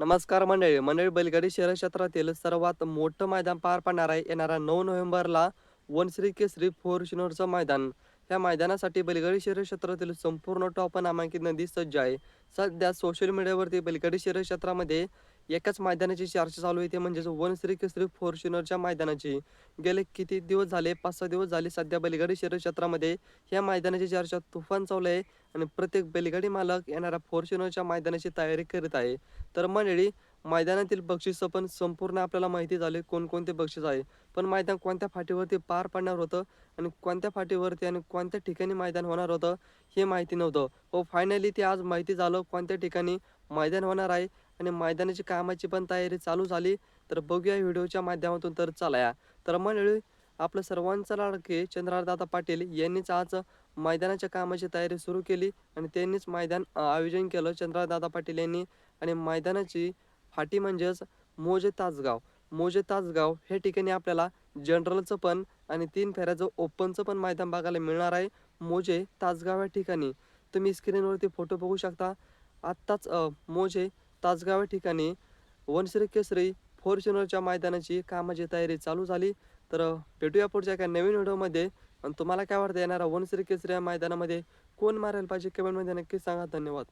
नमस्कार मंडळी. मंडळी बैलगाडी शहर क्षेत्रातील सर्वात मोठं मैदान पार पडणार आहे. येणाऱ्या नऊ नोव्हेंबरला वनश्री केसरी फॉर्च्युनरचं मैदान. या मैदानासाठी बैलगाडी शहर क्षेत्रातील संपूर्ण टॉप नामांकित नदी सज्ज आहे. सध्या सोशल मीडियावरती बैलगाडी शहर क्षेत्रामध्ये एकाच मैदानाची चर्चा चालू आहे. ते म्हणजेच वनश्री केसरी फॉर्च्युनरच्या मैदानाची. गेले किती दिवस झाले? पाच सहा दिवस झाले सध्या बैलगाडी शहर क्षेत्रामध्ये या मैदानाची चर्चा तुफान चालू आहे आणि प्रत्येक बैलगाडी मालक येणाऱ्या फॉर्च्युनरच्या मैदानाची तयारी करीत आहे. तर मंडळी मैदानातील बक्षिसं पण संपूर्ण आपल्याला माहिती झाले कोणकोणते बक्षीस आहे. पण मैदान कोणत्या फाटीवरती पार पडणार होतं आणि कोणत्या फाटीवरती आणि कोणत्या ठिकाणी मैदान होणार होतं हे माहिती नव्हतं. हो, व फायनली ते आज माहिती झालं कोणत्या ठिकाणी मैदान होणार आहे आणि मैदानाची कामाची पण तयारी चालू झाली. तर बघूया व्हिडिओच्या माध्यमातून तर चला तर मंडळी आपलं सर्वांचं लाडके चंद्रदादा पाटील यांनीच आज मैदानाच्या कामाची तयारी सुरू केली आणि त्यांनीच मैदान आयोजन केलं. चंद्रदादा पाटील यांनी आणि मैदानाची फाटी म्हणजेच मोजे तासगाव. मोजे तासगाव हे ठिकाणी आपल्याला जनरलचं पण आणि तीन फेऱ्याचं ओपनचं पण मैदान बघायला मिळणार आहे. मोजे तासगाव या ठिकाणी. तुम्ही स्क्रीनवरती फोटो बघू शकता. आत्ताच मोजे तासगाव या ठिकाणी वनश्री केसरी फॉर्च्युनरच्या मैदानाची कामाची तयारी चालू झाली. तर भेटूया पुढच्या एका नवीन व्हिडिओमध्ये. आणि तुम्हाला काय वाटतं येणारा वनश्री केसरी या मैदानामध्ये कोण मारायला पाहिजे? कमेंटमध्ये नक्की सांगा. धन्यवाद.